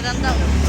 maganda. Oh.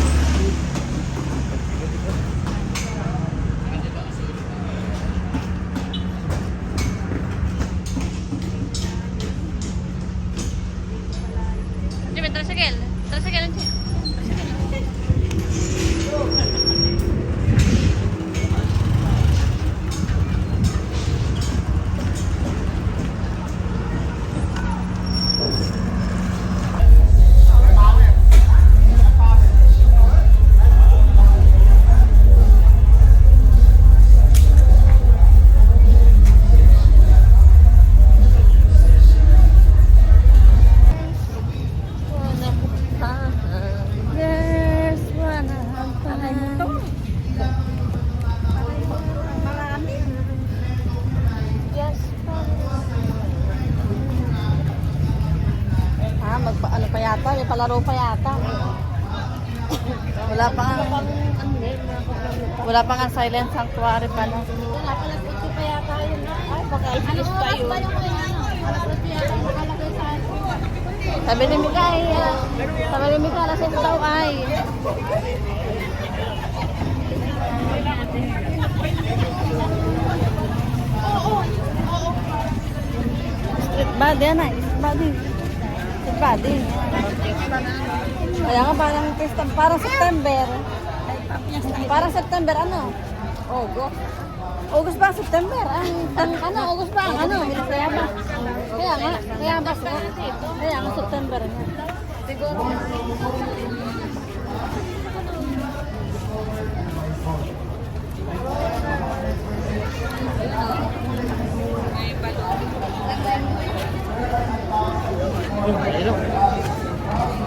Wala pa nga silent sanctuary pala. Wala pala puti pa yata yun. Ay, baka Ano ilis pa yun. ba ano? Yata nakalagay sa ano. Sabi ni Mika ay, ah, sabi ni Mika, alas 6 daw ay. Street body, ano? Street body. Street body. Kaya nga parang, pista- parang September. Parang September, ano? August. August ba? September? Ang, ang ano? August ba? Ang ano? Kaya ba? Kaya nga. Kaya ba? Kaya nga September nga. Siguro.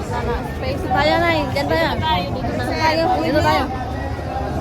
Sana space tayo na eh. Diyan tayo. Dito tayo. Dito tayo.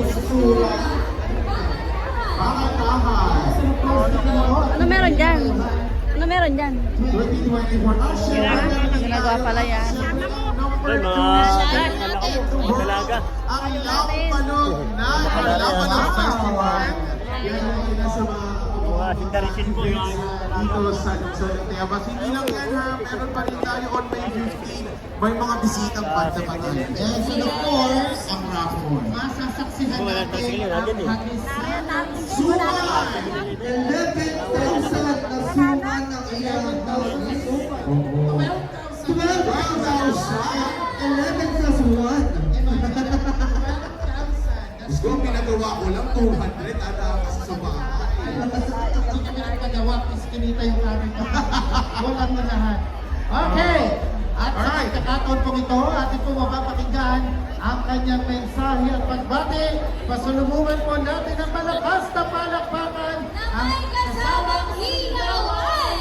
Mga tahan, Ano meron dyan? Ano meron dyan? 2024 Usher, Ginagawa pala yan. number 2 Dalaga. ang Lampanog na Lampanog Festival. Yan ang mga Mga sindarisin ko yung dito sa Luzon, Tayabas. Hindi lang yan ha, meron pa rin tayo on May 15. May mga bisitang banda pa tayo. And of course, ang raffle. Masasaksihan natin ang nandyan eh. hagis Suman! 11,000 na suman ng ilang 12,000! 11 plus 1. Gusto pinagawa ko lang 200 at ako kasi sa bahay. Hindi kami nagpagawa, please kinita yung aming walang manahan. Okay! At sa pagkakataon pong ito, atin po mapapakinggan ang kanyang mensahe at pagbati. Pasalubungan po natin ang malakas na palakpakan ang kasamang higawan!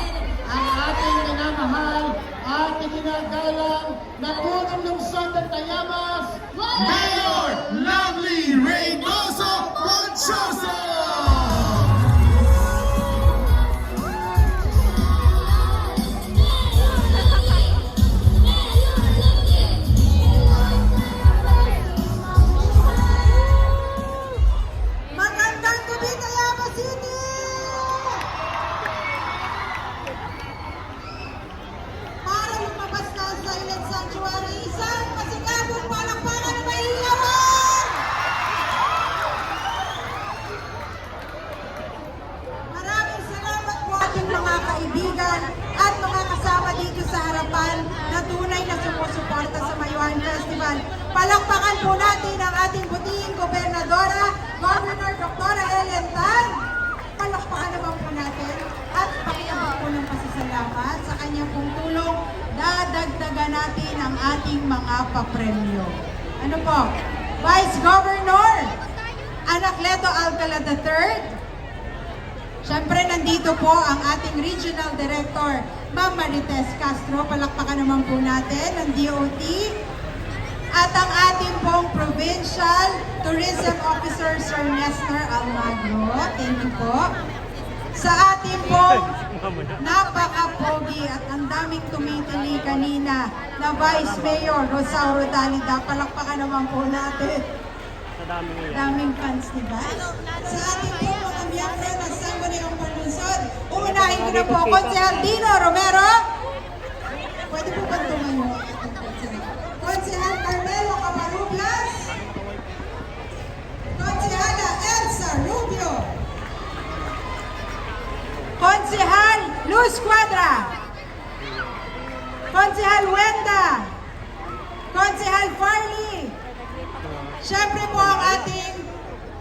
ang ating minamahal at iginagalang na punong lungsod ng Tayamas, Mayor Anacleto Alcala III, Siyempre, nandito po ang ating Regional Director, Ma'am Marites Castro. Palakpakan naman po natin ng DOT. At ang ating pong Provincial Tourism Officer, Sir Nestor Almagro. Thank you po. Sa ating pong napaka-pogi at ang daming tumitili kanina na Vice Mayor Rosauro Dalida. Palakpakan naman po natin. Sa dami ngayon. Daming fans ni Vice. Sa ating po mga miyembro ng Sangguniang Panunsod, uunahin ko na po Konsehal Dino Romero. Pwede po ba tumayo? Konsehal Carmelo Camarublas. Konsehala Elsa Rubio. Konsehal Luz Cuadra. Konsehal Wenda. Konsehal Farley. Siyempre po ang ating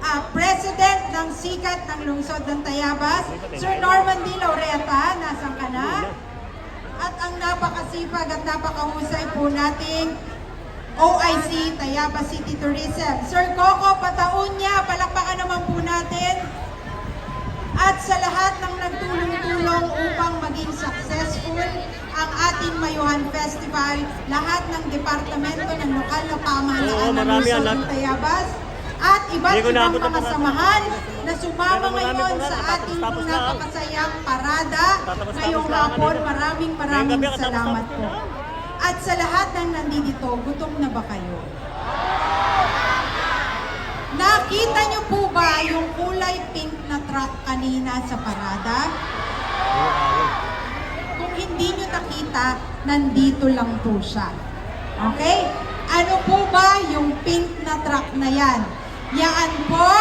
ah, President ng Sikat ng Lungsod ng Tayabas, Sir Norman D. Laureta, nasan ka na? At ang napakasipag at napakahusay po nating OIC Tayabas City Tourism. Sir Coco Pataunya, palakpakan naman po natin. At sa lahat ng nagtulong-tulong upang maging successful ang ating Mayuhan Festival, lahat ng departamento ng lokal na pamahalaan ng Luzon ng Tayabas at iba't ibang mga samahan na sumama ngayon sa ating napakasayang parada ngayong hapon. Maraming maraming salamat po. At sa lahat ng nandito, gutom na ba kayo? Nakita niyo po ba yung kulay pink na truck kanina sa parada? Hindi niyo nakita, nandito lang po siya. Okay? Ano po ba yung pink na truck na yan? Yan po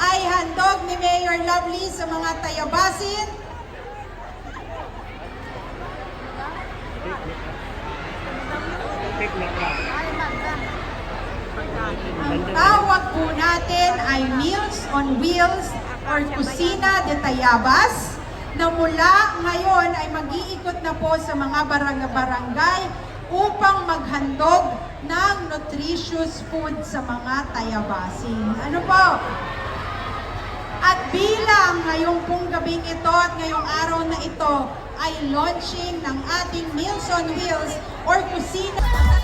ay handog ni Mayor Lovely sa mga tayabasin. Ang tawag po natin ay Meals on Wheels or Kusina de Tayabas na mula ngayon ay mag-iikot na po sa mga barang-barangay upang maghandog ng nutritious food sa mga Tayabasin. Ano po? At bilang ngayong pong gabing ito at ngayong araw na ito ay launching ng ating Meals on Wheels or Kusina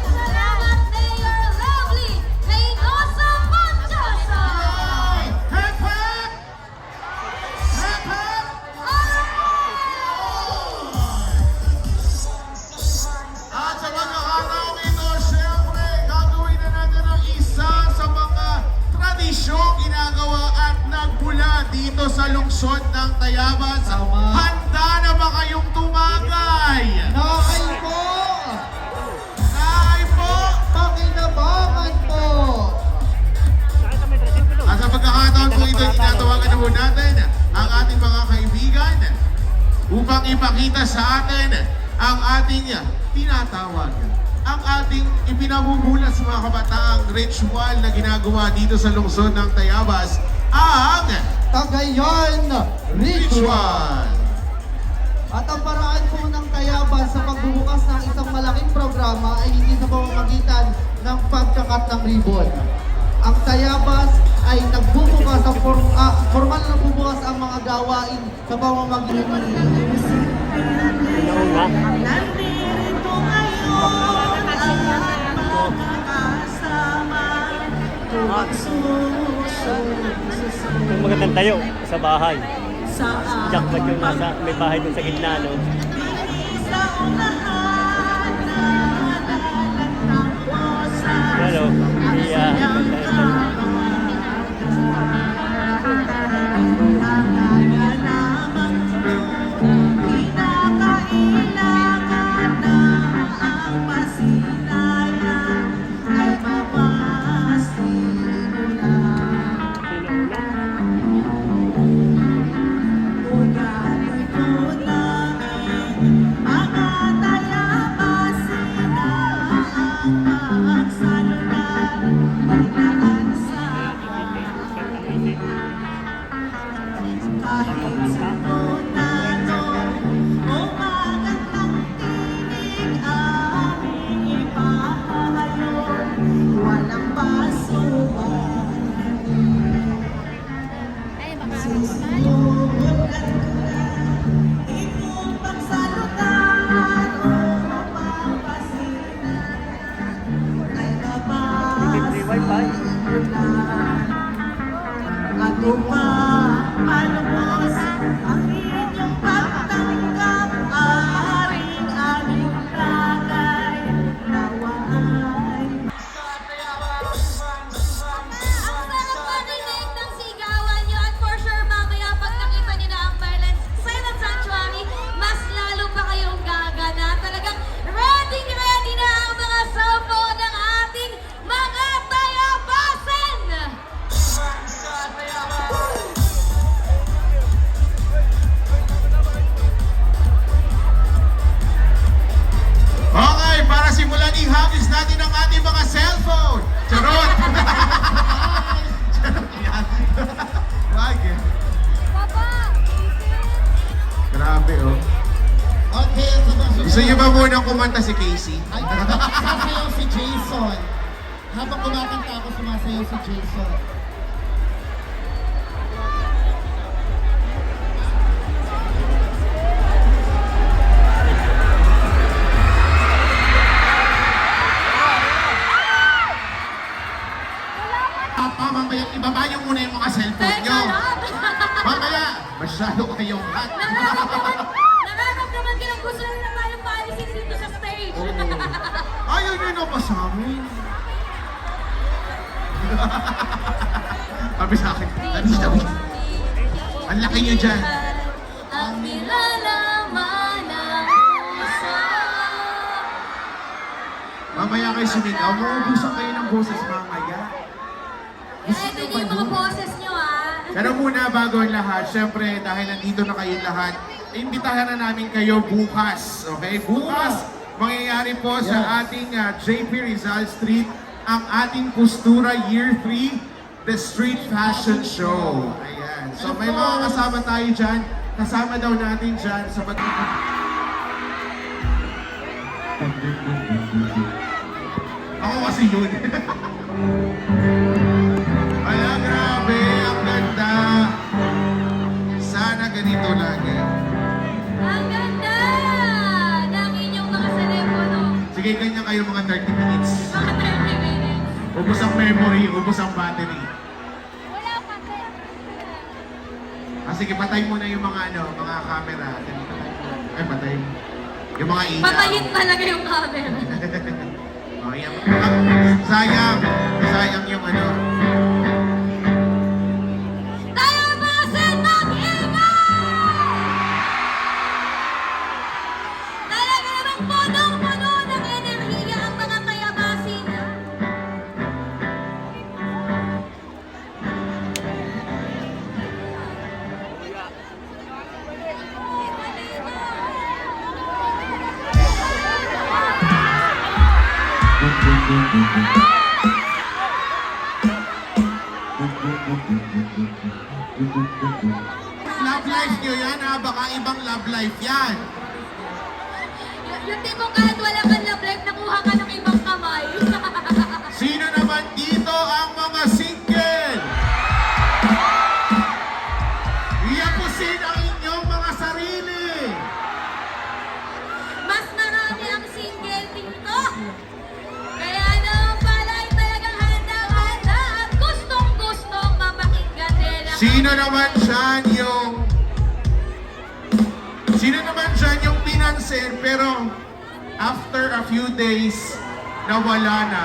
po natin ang ating mga kaibigan upang ipakita sa atin ang ating tinatawag. Ang ating ipinamumulat sa mga kabataang ritual na ginagawa dito sa lungsod ng Tayabas, ang Ritual! ritual. At ang paraan po ng Tayabas sa pagbubukas ng isang malaking programa ay hindi sa pamamagitan ng pagkakat ng ribbon. Ang Tayabas ay nagbubukas ang form, ah, formal na nagbubukas ang mga gawain sa pamamagitan Noon nga. Yung magandang tayo sa bahay. Jackpot yung nasa, may bahay dun sa gitna, no? Pero, dyan. Ang nilalaman ng puso. Mamaya kayo sumigaw, maubusan kayo ng boses mamaya. Eh, ito yung mga boses niyo ah. Pero muna, bago ang lahat, syempre, dahil nandito na kayong lahat, imbitahan na namin kayo bukas. Okay? Bukas, mangyayari po sa ating ah, JP Rizal Street ang ating Postura Year 3, The Street Fashion Show. Ayan. So may mga kasama tayo dyan. Kasama daw natin dyan sa pag... Ako kasi yun. Ala, grabe, ang ganda. Sana ganito lagi. Ang ganda ng inyong mga telepono. Sige, ganyan kayo mga 30 minutes. Mga 30 minutes. Ubus ang memory, ubus ang battery. Wala pa sir. Ah, sige, patay mo na yung mga ano, mga camera. Ay, patay. Yung mga ilaw. Patayin talaga yung camera. Oh, yan. Sayang. Sayang yung ano. Love life nyo yan ha, baka ibang love life yan. Y- yung tipong kahit wala kang love life, nakuha ka ng ibang Sino naman dyan yung... Sino naman dyan yung pinansin pero after a few days, nawala na.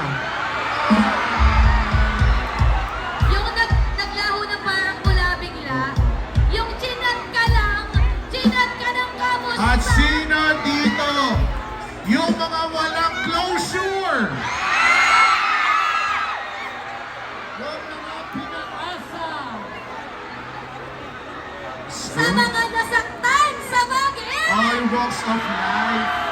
Walks of life.